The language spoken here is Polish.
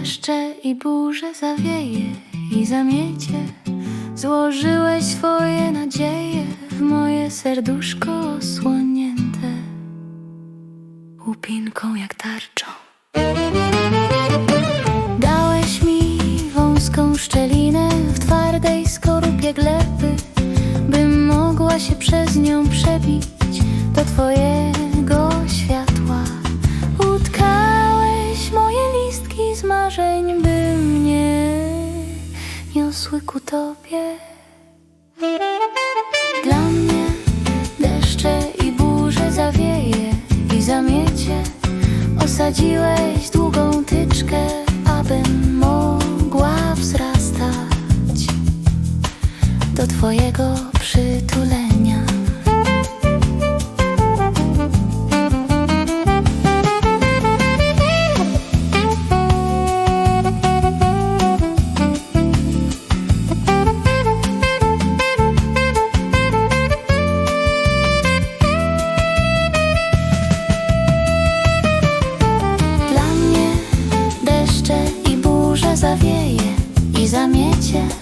deszcze i burze zawieje i zamiecie. Złożyłeś swoje nadzieje w moje serduszko osłonięte łupinką jak tarczą. Dałeś mi wąską szczelinę w twardej skorupie gleby, bym mogła się przez nią przebić do twojego niosły ku tobie. Dla mnie deszcze i burze zawieje i zamiecie. Osadziłeś długą tyczkę, abym mogła wzrastać do twojego przytulenia. zawieje i zamiecie.